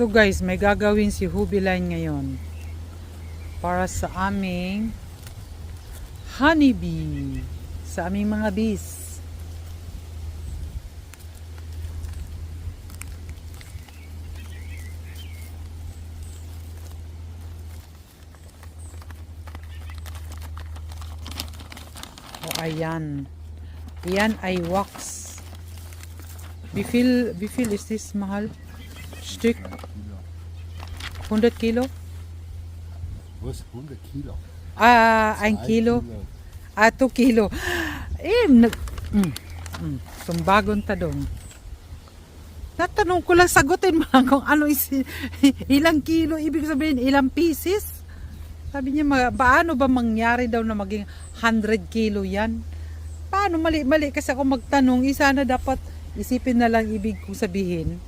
So guys, may gagawin si Hubiline ngayon para sa aming honeybee, sa aming mga bees. O ayan. Yan ay wax. Bifil, bifil is this mahal? Stück? 100 Kilo? Was? 100 Kilo? Ah, ein Kilo? Ah, 2 Kilo. Eh, nag... Mm, mm, sumbagon ta dong. Natanong ko lang, sagutin mo lang kung ano is, ilang kilo, ibig sabihin, ilang pieces? Sabi niya, ma- paano ba mangyari daw na maging 100 kilo yan? Paano? Mali, mali kasi ako magtanong, isa na dapat isipin na lang ibig kong sabihin.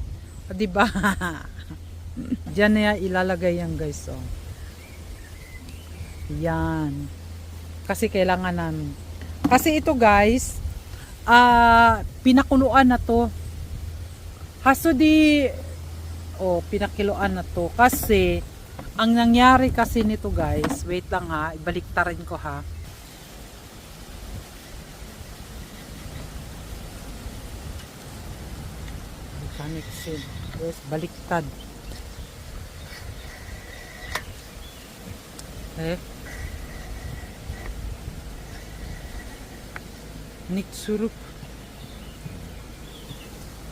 O, di ba? Diyan na ilalagay yan guys. Oh. Yan. Kasi kailangan namin. Kasi ito guys, ah pinakuluan na to. Haso di, oh, pinakiluan na to. Kasi, ang nangyari kasi nito guys, wait lang ha, ibaliktarin ko ha. Seal. Yes, baliktad. Eh. Nitsurup.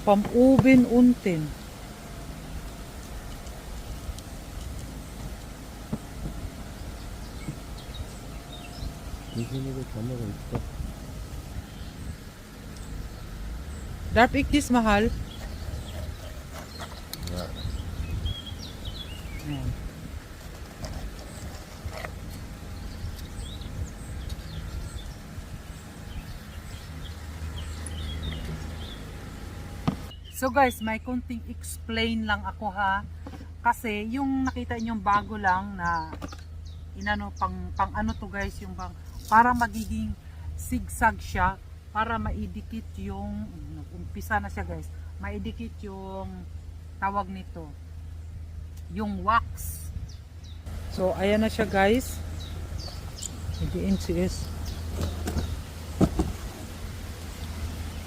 Pamubin untin. Wie viele Kamera ist das? Darf ich das mahal? Ja. Ayan. So guys, may konting explain lang ako ha. Kasi yung nakita niyo bago lang na inano pang pang ano to guys yung bang para magiging zigzag siya para maidikit yung umpisa na siya guys maidikit yung tawag nito yung wax. So ayan na siya guys. Hindi NCS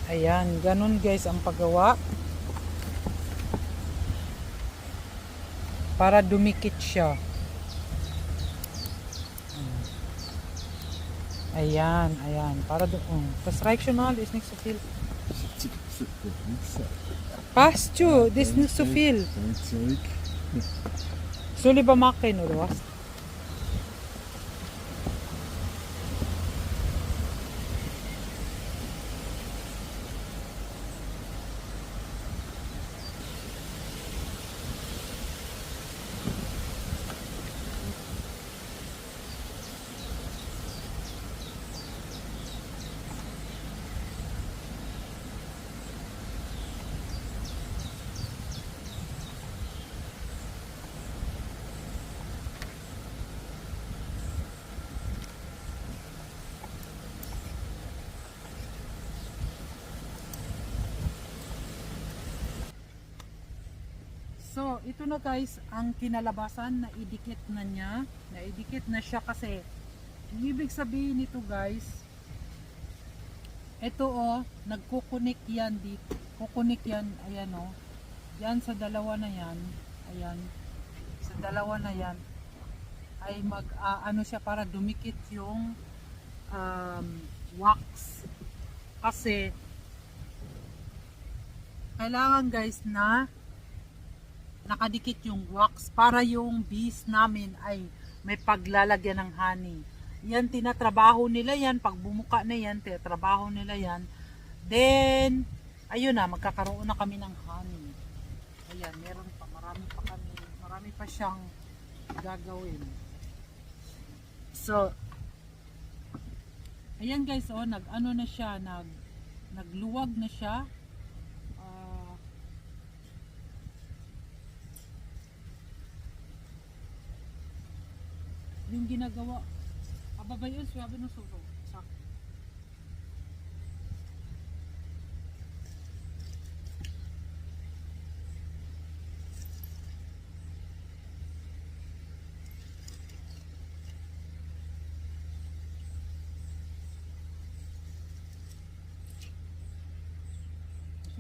ayan ganun guys ang paggawa para dumikit siya Ayan, ayan. Para doon. Das reicht schon mal, ist nicht so viel. Passt schon, das ist nicht so viel. Dein So, ito na guys, ang kinalabasan na idikit na niya. Na idikit na siya kasi ibig sabihin nito guys, ito oh, nagkukunik yan dito. Kukunik yan, ayan oh. Yan sa dalawa na yan, ayan. Sa dalawa na yan ay mag ah, ano siya para dumikit yung um, wax. Kasi kailangan guys na nakadikit yung wax para yung bees namin ay may paglalagyan ng honey. Yan tinatrabaho nila yan. Pag bumuka na yan, tinatrabaho nila yan. Then, ayun na, magkakaroon na kami ng honey. Ayan, meron pa, marami pa kami, marami pa siyang gagawin. So, ayan guys, oh, nag ano na siya, nag nagluwag na siya. yung ginagawa. Aba ba yun? Swabe ng suso.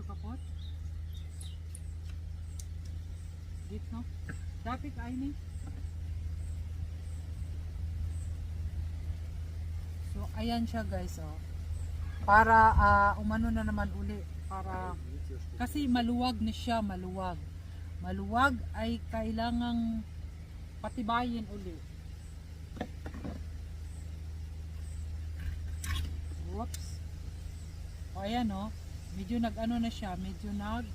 Kapot. Dito. Dapat ay ni. Ayan siya guys oh. Para ah, umano na naman uli para kasi maluwag na siya, maluwag. Maluwag ay kailangang patibayin uli. Whoops. O ayan o. Medyo nag-ano na siya. Medyo nag...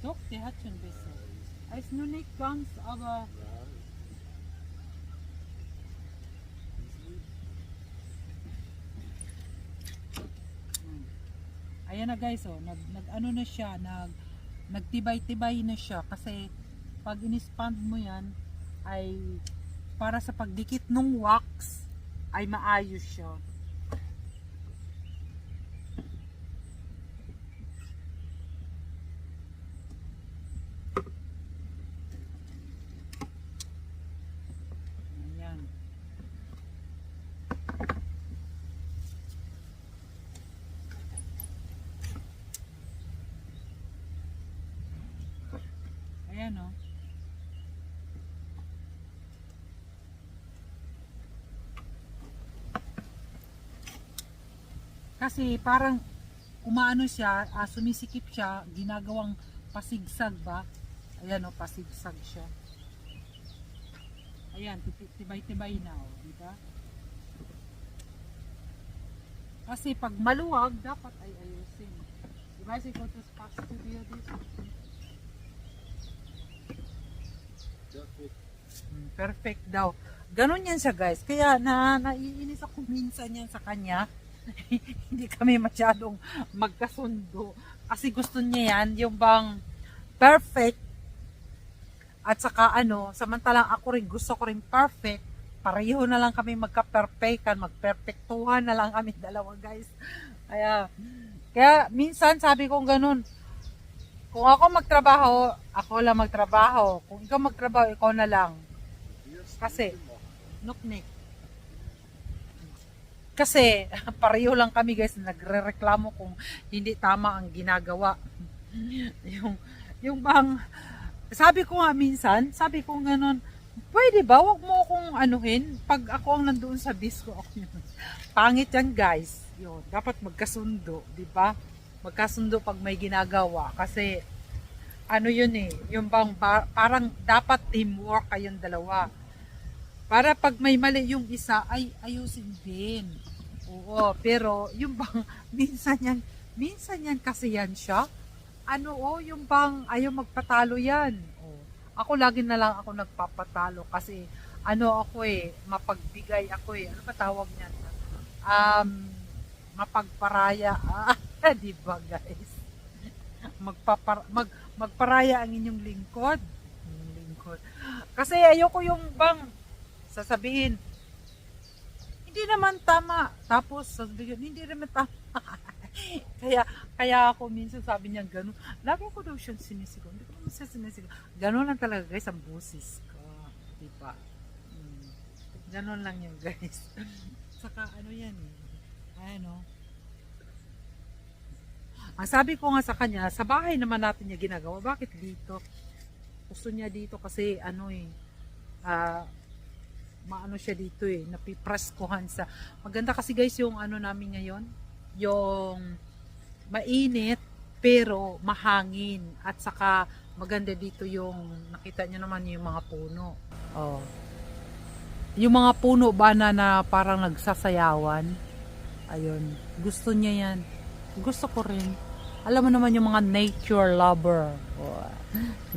Dok, tihat yun beso. Ay, snunik gangs aber... Hmm. Ayan na guys, oh, nag, nag ano na siya, nag nagtibay-tibay na siya kasi pag in-expand mo yan ay para sa pagdikit ng wax ay maayos siya. Ayan. Ayan o. Kasi parang umaano siya, ah, sumisikip siya, ginagawang pasigsag ba? Ayan o, pasigsag siya. Ayan, tibay-tibay na o, di ba? Kasi pag maluwag, dapat ay ayusin. Di ba si Kotos Studio dito? Mm, Perfect daw. Ganon yan siya guys. Kaya na naiinis ako minsan yan sa kanya. Hindi kami masyadong magkasundo. Kasi gusto niya yan, yung bang perfect. At saka ano, samantalang ako rin gusto ko rin perfect. Pareho na lang kami magka-perfectan, magperfectuhan na lang kami dalawa guys. Kaya, kaya minsan sabi ko ganun, kung ako magtrabaho, ako lang magtrabaho. Kung ikaw magtrabaho, ikaw na lang. Kasi, nuknik. Kasi, pareho lang kami guys, nagre-reklamo kung hindi tama ang ginagawa. yung, yung bang, sabi ko nga minsan, sabi ko ganun, pwede ba, wag mo akong anuhin, pag ako ang nandoon sa disco, ako yun. Pangit yan guys. Yun, dapat magkasundo, di ba? Magkasundo pag may ginagawa. Kasi, ano yun eh, yung bang ba- parang dapat teamwork kayong dalawa. Para pag may mali yung isa, ay ayusin din. Oo, pero yung bang minsan yan, minsan yan kasi yan siya. Ano oh, yung bang ayaw magpatalo yan. Oh. Ako lagi na lang ako nagpapatalo kasi ano ako eh, mapagbigay ako eh. Ano ba tawag niyan? Um, mapagparaya. Ah, di ba guys? Magpapar mag magparaya ang inyong lingkod. Lingkod. Kasi ayoko yung bang sasabihin, hindi naman tama. Tapos sasabihin, hindi naman tama. kaya kaya ako minsan sabi niya gano'n. Lagi ko daw siyang sinisigaw. Hindi ko naman siya sinisigaw. Gano'n lang talaga guys ang busis ko. Diba? Mm. Gano'n lang yun guys. Saka ano yan eh. Ano? Ang sabi ko nga sa kanya, sa bahay naman natin niya ginagawa. Bakit dito? Gusto niya dito kasi ano eh, ah, maano siya dito eh, napipreskuhan sa, maganda kasi guys yung ano namin ngayon, yung mainit pero mahangin at saka maganda dito yung nakita niyo naman yung mga puno. Oh. Yung mga puno ba na, na parang nagsasayawan. Ayun, gusto niya yan. Gusto ko rin. Alam mo naman yung mga nature lover. Oh,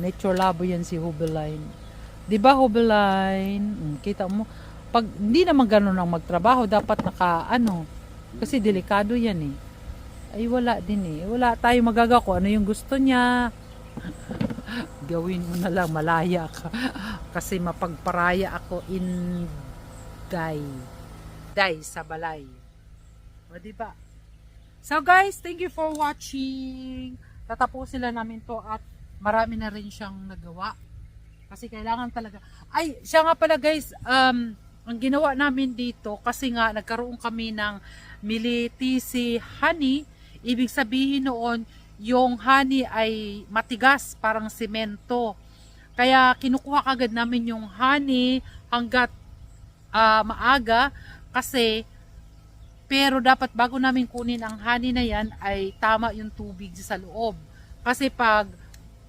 nature lover yan si Hubeline. 'Di ba Hubeline? Mm, kita mo pag hindi naman ganoon ang magtrabaho, dapat naka ano kasi delikado 'yan eh. Ay wala din eh. Wala tayo magagawa kung ano yung gusto niya. Gawin mo na lang malaya ka. kasi mapagparaya ako in day. Day sa balay. O di ba? So guys, thank you for watching. Tatapusin lang namin to at marami na rin siyang nagawa. Kasi kailangan talaga. Ay, siya nga pala guys, um, ang ginawa namin dito, kasi nga nagkaroon kami ng militisi honey, ibig sabihin noon, yung honey ay matigas, parang semento. Kaya kinukuha kagad namin yung honey hanggat ah, maaga kasi pero dapat bago namin kunin ang honey na yan ay tama yung tubig sa loob. Kasi pag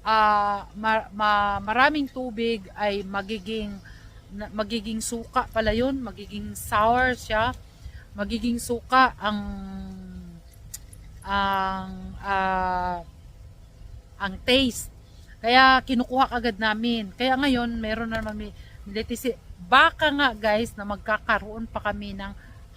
ah, ma- ma- maraming tubig ay magiging magiging suka pala yun, magiging sour siya, magiging suka ang ang ah, ang taste. Kaya kinukuha agad namin. Kaya ngayon meron na naman letisi. Baka nga guys na magkakaroon pa kami ng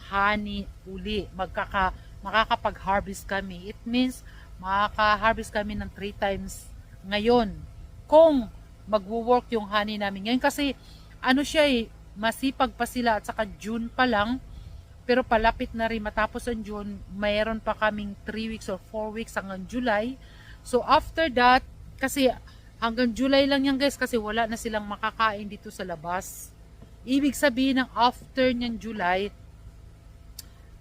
honey uli. Magkaka makakapag-harvest kami. It means makaka-harvest kami ng 3 times ngayon. Kung magwo-work yung honey namin ngayon kasi ano siya eh, masipag pa sila at saka June pa lang pero palapit na rin matapos ang June, mayroon pa kaming 3 weeks or 4 weeks hanggang July. So after that, kasi hanggang July lang yan guys kasi wala na silang makakain dito sa labas. Ibig sabihin ng after niyang July,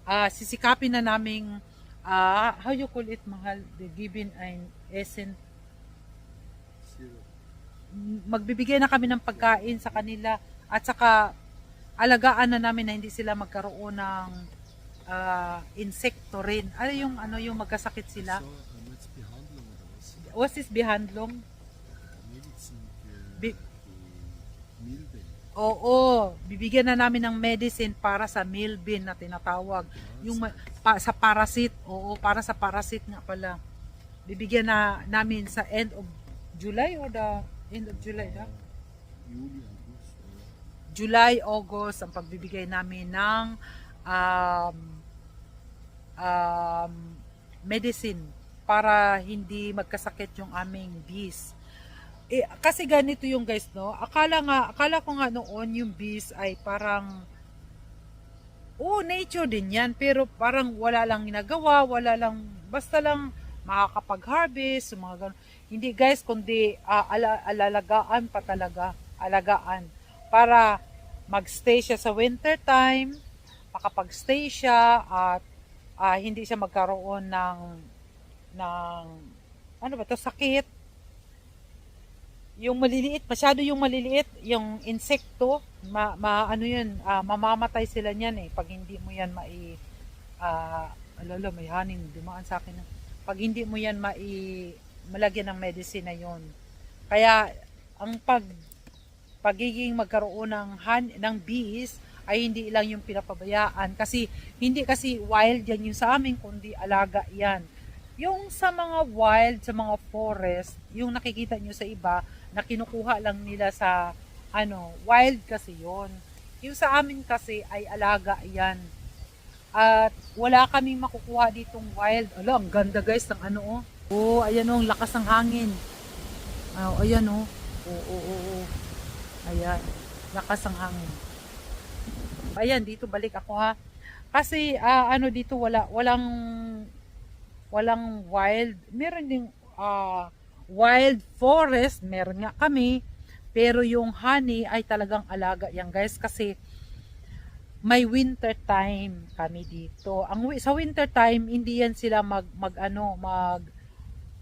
ah sisikapin na naming ah how you call it mahal the given and essence. Magbibigay na kami ng pagkain sa kanila at saka alagaan na namin na hindi sila magkaroon ng ah, insekto rin. Ano yung ano yung magkasakit sila? So, um, it's behandling oder was? Was is behandlung? Bi- die Milben. Oo, bibigyan na namin ng medicine para sa milbin na tinatawag. Yung pa, sa parasit, oo, para sa parasit nga pala. Bibigyan na namin sa end of July or the end of July na? Juli, August. July, August ang pagbibigay namin ng um, um, medicine para hindi magkasakit yung aming bees. Eh, kasi ganito yung guys, no? Akala nga, akala ko nga noon yung bees ay parang oh, nature din yan, pero parang wala lang ginagawa, wala lang, basta lang makakapag-harvest, mga ganun. Hindi guys, kundi ah, ala, alalagaan pa talaga, alagaan para magstay siya sa winter time, makapag-stay siya at ah, hindi siya magkaroon ng ng ano ba to sakit. Yung maliliit, masyado yung maliliit, yung insekto, ma, ma- ano yun, ah, mamamatay sila niyan eh pag hindi mo yan mai ah alala may haning dumaan sa akin. Pag hindi mo yan mai malagyan ng medicine na yun. Kaya ang pag pagiging magkaroon ng han, ng bees ay hindi lang yung pinapabayaan kasi hindi kasi wild yan yung sa amin kundi alaga yan. Yung sa mga wild, sa mga forest, yung nakikita nyo sa iba na kinukuha lang nila sa ano, wild kasi yon. Yung sa amin kasi ay alaga yan. At wala kaming makukuha ditong wild. Ala, ang ganda guys ng ano oh. Oh, ayan oh, ang lakas ng hangin. Oh, ayan oh. Oo, oo, oo. Ayan. Lakas ng hangin. Ayan, dito balik ako ha. Kasi ah, ano dito wala walang walang wild. Meron ding ah, wild forest, meron nga kami. Pero yung honey ay talagang alaga yan guys kasi may winter time kami dito. Ang sa winter time hindi yan sila mag mag ano, mag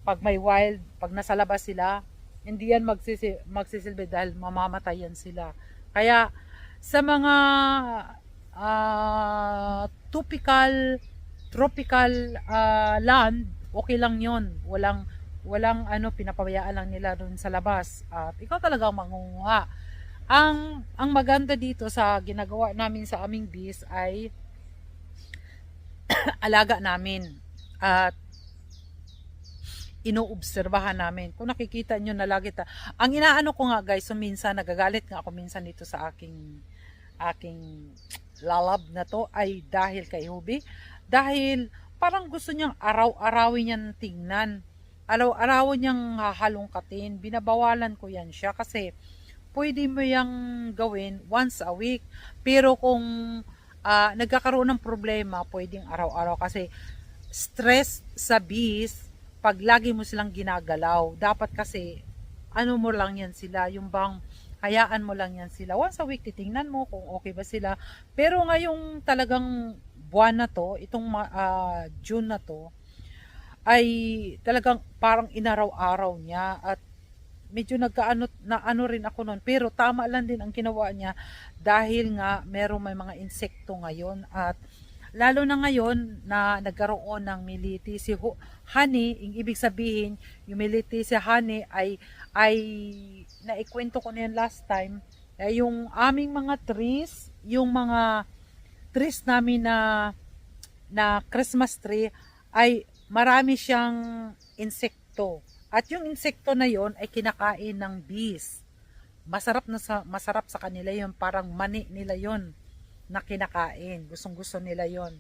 pag may wild, pag nasa labas sila, hindi yan magsisi, magsisilbi dahil mamamatay yan sila. Kaya sa mga ah, tropical tropical ah, land, okay lang 'yon. Walang walang ano pinapabayaan lang nila doon sa labas. At ikaw talaga ang mangunguha. Ang ang maganda dito sa ginagawa namin sa aming bees ay alaga namin. At inoobserbahan namin. Kung nakikita nyo na lagi ta. Ang inaano ko nga guys, so minsan nagagalit nga ako minsan dito sa aking aking lalab na to ay dahil kay Hubi. Dahil parang gusto niyang araw-arawin niyang tingnan. Araw-arawin niyang hahalongkatin. Binabawalan ko yan siya kasi pwede mo yang gawin once a week. Pero kung ah, nagkakaroon ng problema, pwedeng araw-araw kasi stress sa bees pag lagi mo silang ginagalaw. Dapat kasi, ano mo lang yan sila, yung bang, hayaan mo lang yan sila. Once a week, titingnan mo kung okay ba sila. Pero ngayong talagang buwan na to, itong ah, June na to, ay talagang parang inaraw-araw niya at medyo nagkaano na ano rin ako noon pero tama lang din ang ginawa niya dahil nga merong may mga insekto ngayon at lalo na ngayon na nagkaroon ng militi si ho- honey, ang ibig sabihin yung militi si honey ay ay naikwento ko na yan last time eh, yung aming mga trees yung mga trees namin na na Christmas tree ay marami siyang insekto. At yung insekto na yon ay kinakain ng bees. Masarap na sa masarap sa kanila yon, parang mani nila yon na kinakain. Gustong gusto nila yon.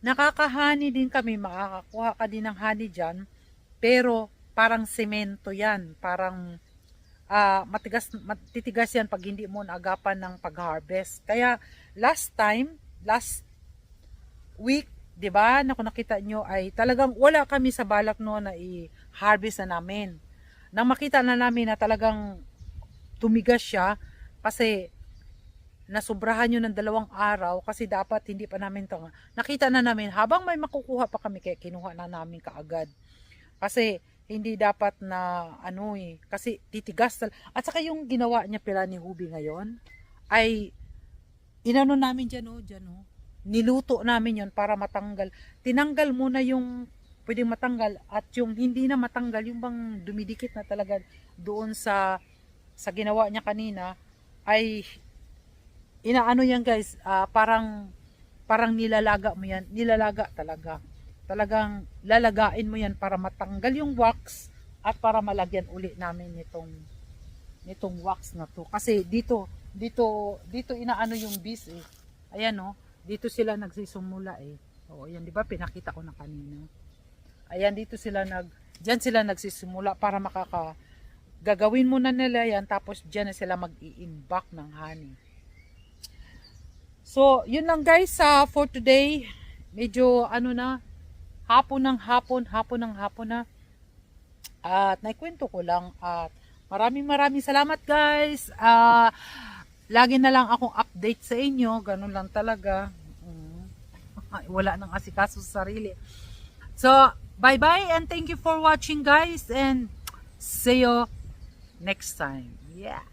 Nakakahani din kami, makakakuha ka din ng honey diyan, pero parang semento yan, parang ah, matigas matitigas yan pag hindi mo naagapan ng pag-harvest. Kaya last time, last week, 'di ba? Na kung nakita nyo ay talagang wala kami sa balak no na i-harvest na namin. Nang makita na namin na talagang tumigas siya kasi nasubrahan yun ng dalawang araw kasi dapat hindi pa namin to nakita na namin. Habang may makukuha pa kami kaya kinuha na namin kaagad. Kasi hindi dapat na ano eh kasi titigas at saka yung ginawa niya pila ni Hubi ngayon ay inano namin dyan oh, dyan oh. Niluto namin yon para matanggal. Tinanggal muna yung pwedeng matanggal at yung hindi na matanggal, yung bang dumidikit na talaga doon sa sa ginawa niya kanina ay inaano yan guys, ah, parang parang nilalaga mo yan, nilalaga talaga. Talagang lalagain mo yan para matanggal yung wax at para malagyan uli namin nitong nitong wax na to. Kasi dito, dito, dito inaano yung bees eh. Ayan oh dito sila nagsisimula eh. Oo, yan, di ba? Pinakita ko na kanina. Ayan, dito sila nag, dyan sila nagsisimula para makaka, gagawin muna nila yan, tapos dyan na sila mag-i-imbak ng honey. So, yun lang guys, sa for today, medyo ano na, hapon ng hapon, hapon ng hapon na. At naikwento ko lang at maraming maraming salamat guys. Ah, lagi na lang akong update sa inyo, ganun lang talaga. Mm. Wala nang asikaso sa sarili. So, bye-bye and thank you for watching guys and see you next time. Yeah.